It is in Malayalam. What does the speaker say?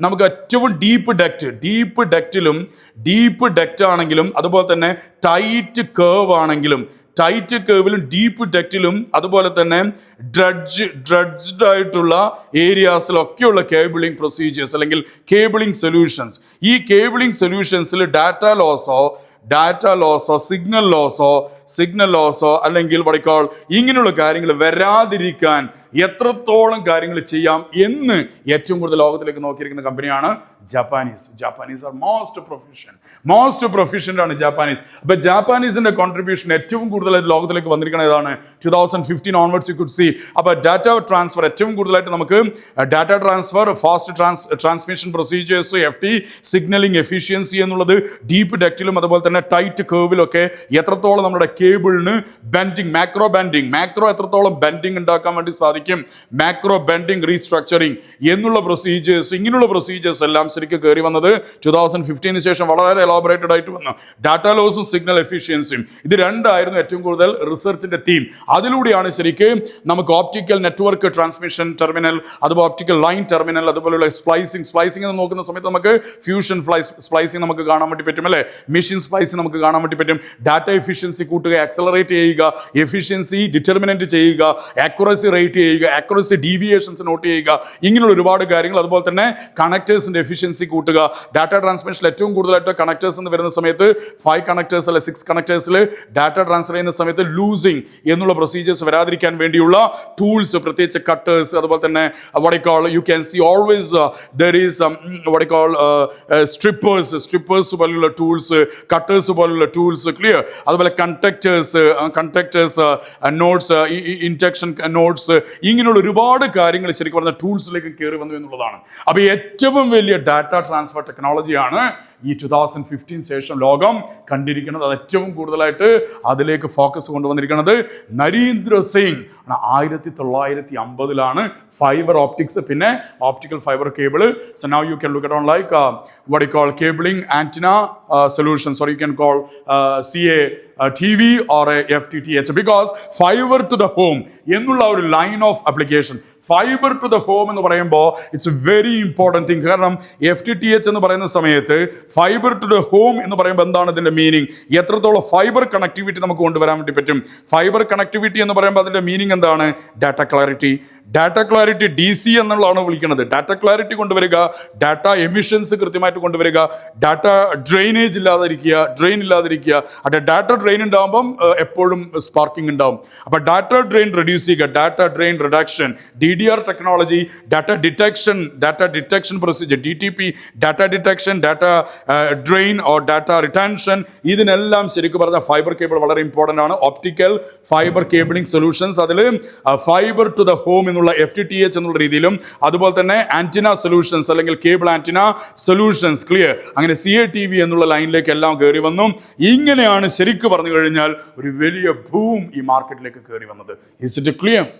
നമുക്ക് ഏറ്റവും ഡീപ്പ് ഡെക്റ്റ് ഡീപ്പ് ഡെക്റ്റിലും ഡീപ്പ് ഡെക്റ്റ് ആണെങ്കിലും അതുപോലെ തന്നെ ടൈറ്റ് കേവ് ആണെങ്കിലും ടൈറ്റ് കേവിലും ഡീപ്പ് ഡെക്റ്റിലും അതുപോലെ തന്നെ ഡ്രഡ്ജ് ഡ്രഡ്ജ്ഡ് ആയിട്ടുള്ള ഏരിയാസിലൊക്കെയുള്ള കേബിളിംഗ് പ്രൊസീജിയേഴ്സ് അല്ലെങ്കിൽ കേബിളിംഗ് സൊല്യൂഷൻസ് ഈ കേബിളിംഗ് സൊല്യൂഷൻസിൽ ഡാറ്റ ലോസോ ഡാറ്റ ലോസോ സിഗ്നൽ ലോസോ സിഗ്നൽ ലോസോ അല്ലെങ്കിൽ വടക്കോൾ ഇങ്ങനെയുള്ള കാര്യങ്ങൾ വരാതിരിക്കാൻ എത്രത്തോളം കാര്യങ്ങൾ ചെയ്യാം എന്ന് ഏറ്റവും കൂടുതൽ ലോകത്തിലേക്ക് നോക്കിയിരിക്കുന്ന കമ്പനിയാണ് Japanese Japanese are most profession most proficient ആണ് ജാപ്പാനീസ് അപ്പൊ ജാപ്പാനീസിന്റെ കോൺട്രിബ്യൂഷൻ ഏറ്റവും കൂടുതൽ ലോകത്തിലേക്ക് വന്നിരിക്കുന്നത് ഏതാണ്? Two thousand fifteen onwards you could see അപ്പൊ ഡാറ്റ ട്രാൻസ്ഫർ ഏറ്റവും കൂടുതലായിട്ട് നമുക്ക് data transfer fast trans transmission procedures F T signalling efficiency എന്നുള്ളത് ഡീപ്പ് ഡെക്റ്റിലും അതുപോലെ തന്നെ ടൈറ്റ് കേവിലൊക്കെ എത്രത്തോളം നമ്മുടെ കേബിളിന് ബെൻഡിങ് മാക്രോ ബെൻഡിങ് മാക്രോ എത്രത്തോളം ബെൻഡിങ് ഉണ്ടാക്കാൻ വേണ്ടി സാധിക്കും? മാക്രോ ബെൻഡിങ് റീസ്ട്രക്ചറിങ് എന്നുള്ള പ്രൊസീജിയേഴ്സ് ഇങ്ങനെയുള്ള പ്രൊസീജിയേഴ്സ് എല്ലാം ശരിക്കും കയറി വന്നത് ടു തൗസൻഡ് ഫിഫ്റ്റീന് ശേഷം വളരെ എലോബറേറ്റഡ് ആയിട്ട് വന്നു. ഡാറ്റ ലോസും സിഗ്നൽ എഫിഷ്യൻസിയും ഇത് രണ്ടായിരുന്നു ഏറ്റവും കൂടുതൽ റിസർച്ചിന്റെ തീം അതിലൂടെയാണ് ശരിക്കും നമുക്ക് ഓപ്റ്റിക്കൽ നെറ്റ്വർക്ക് ട്രാൻസ്മിഷൻ ടെർമിനൽ അതുപോലെ ഓപ്റ്റിക്കൽ ലൈൻ ടെർമിനൽ അതുപോലെയുള്ള സ്പ്ലൈസിംഗ് സ്പ്ലൈസിംഗ് എന്ന് നോക്കുന്ന സമയത്ത് നമുക്ക് ഫ്യൂഷൻ ഫ്ലൈസ് സ്പ്ലൈസിംഗ് നമുക്ക് കാണാൻ വേണ്ടി പറ്റും അല്ലേ? മെഷീൻ സ്പ്ലൈസിംഗ് നമുക്ക് കാണാൻ വേണ്ടി പറ്റും. ഡാറ്റ എഫിഷ്യൻസി കൂട്ടുക ആക്സലറേറ്റ് ചെയ്യുക എഫിഷ്യൻസി ഡിറ്റർമിനന്റ് ചെയ്യുക ആക്യുറസി റേറ്റ് ചെയ്യുക ആക്യുറസി ഡീവിയേഷൻസ് നോട്ട് ചെയ്യുക ഇങ്ങനെയുള്ള ഒരുപാട് കാര്യങ്ങൾ. അതുപോലെ തന്നെ കണക്ടേഴ്സിന്റെ കണക്ടേഴ്സിന്റെ എഫിഷ്യൻസി കൂട്ടുക. ഡാറ്റ ട്രാൻസ്മിഷൻ ഏറ്റവും കൂടുതലായിട്ട് കണക്ടേഴ്സ് എന്ന് വരുന്ന സമയത്ത് ഫൈവ് കണക്ടേഴ്സ് അല്ലെ സിക്സ് കണക്ടേഴ്സിൽ ഡാറ്റ ട്രാൻസ്ഫർ ചെയ്യുന്ന സമയത്ത് ലൂസിങ് എന്നുള്ള പ്രൊസീജിയേഴ്സ് വരാതിരിക്കാൻ വേണ്ടിയുള്ള ടൂൾസ് പ്രത്യേകിച്ച് കട്ടേഴ്സ് അതുപോലെ തന്നെ what to call you can see always there is what to call strippers strippers പോലുള്ള ടൂൾസ് കട്ടേഴ്സ് പോലുള്ള ടൂൾസ് ക്ലിയർ അതുപോലെ conductors conductors notes injection notes ഇങ്ങനെയുള്ള ഒരുപാട് കാര്യങ്ങൾ ശരിക്കും പറഞ്ഞ ടൂൾസിലേക്ക് കയറി വന്നു എന്നുള്ളതാണ്. അപ്പോൾ ഏറ്റവും വലിയ ഡാറ്റ ട്രാൻസ്ഫർ ടെക്നോളജിയാണ് ഈ ടു തൗസൻഡ് ഫിഫ്റ്റീൻ ശേഷം ലോകം കണ്ടിരിക്കുന്നത്. അത് ഏറ്റവും കൂടുതലായിട്ട് അതിലേക്ക് ഫോക്കസ് കൊണ്ടുവന്നിരിക്കുന്നത് നരീന്ദ്ര സിംഗ്. ആയിരത്തി തൊള്ളായിരത്തി അമ്പതിലാണ് ഫൈബർ ഓപ്റ്റിക്സ് പിന്നെ optical fibre cable so now you can look at on like what call cabling antenna solution sorry you can call C A T V or F T T H because fibre to the home എന്നുള്ള ഒരു line of application fibre to the home എന്ന് പറയുമ്പോൾ ഇറ്റ്സ് വെരി ഇമ്പോർട്ടന്റ് തിങ് കാരണം എഫ് ടി ടി എച്ച് എന്ന് പറയുന്ന സമയത്ത് ഫൈബർ ടു ദ ഹോം എന്ന് പറയുമ്പോൾ എന്താണ് ഇതിന്റെ മീനിങ് എത്രത്തോളം ഫൈബർ കണക്ടിവിറ്റി നമുക്ക് കൊണ്ടുവരാൻ വേണ്ടി പറ്റും? ഫൈബർ കണക്ടിവിറ്റി എന്ന് പറയുമ്പോൾ അതിന്റെ മീനിങ് എന്താണ്? Data clarity data clarity D C എന്നുള്ളതാണ് വിളിക്കുന്നത്. ഡാറ്റ ക്ലാരിറ്റി കൊണ്ടുവരിക ഡാറ്റ എമിഷൻസ് കൃത്യമായിട്ട് കൊണ്ടുവരിക ഡാറ്റ ഡ്രെയിനേജ് ഇല്ലാതിരിക്കുക ഡ്രെയിൻ ഇല്ലാതിരിക്കുക. അവിടെ ഡാറ്റ ഡ്രെയിൻ ഉണ്ടാകുമ്പം എപ്പോഴും സ്പാർക്കിംഗ് ഉണ്ടാവും. അപ്പോൾ ഡാറ്റ ഡ്രെയിൻ റെഡ്യൂസ് ചെയ്യുക data drain reduction D D R technology data detection data detection procedure D T P data detection data drain or data retention ഇതിനെല്ലാം ശരിക്കും പറഞ്ഞാൽ ഫൈബർ കേബിൾ വളരെ ഇമ്പോർട്ടന്റ് ആണ്. ഓപ്റ്റിക്കൽ ഫൈബർ കേബിളിംഗ് സൊല്യൂഷൻസ് അതിൽ ഫൈബർ ടു ദ ഹോം എന്നുള്ള എഫ് ടി ടി എച്ച് എന്നുള്ള രീതിയിലും അതുപോലെ തന്നെ ആന്റിന സൊല്യൂഷൻസ് അല്ലെങ്കിൽ കേബിൾ ആന്റിന സൊല്യൂഷൻസ് ക്ലിയർ അങ്ങനെ സി എ ടി വി എന്നുള്ള ലൈനിലേക്ക് എല്ലാം കയറി വന്നു. ഇങ്ങനെയാണ് ശരിക്കും പറഞ്ഞു കഴിഞ്ഞാൽ ഒരു വലിയ ഭൂം ഈ മാർക്കറ്റിലേക്ക് കയറി വന്നത്. Is it clear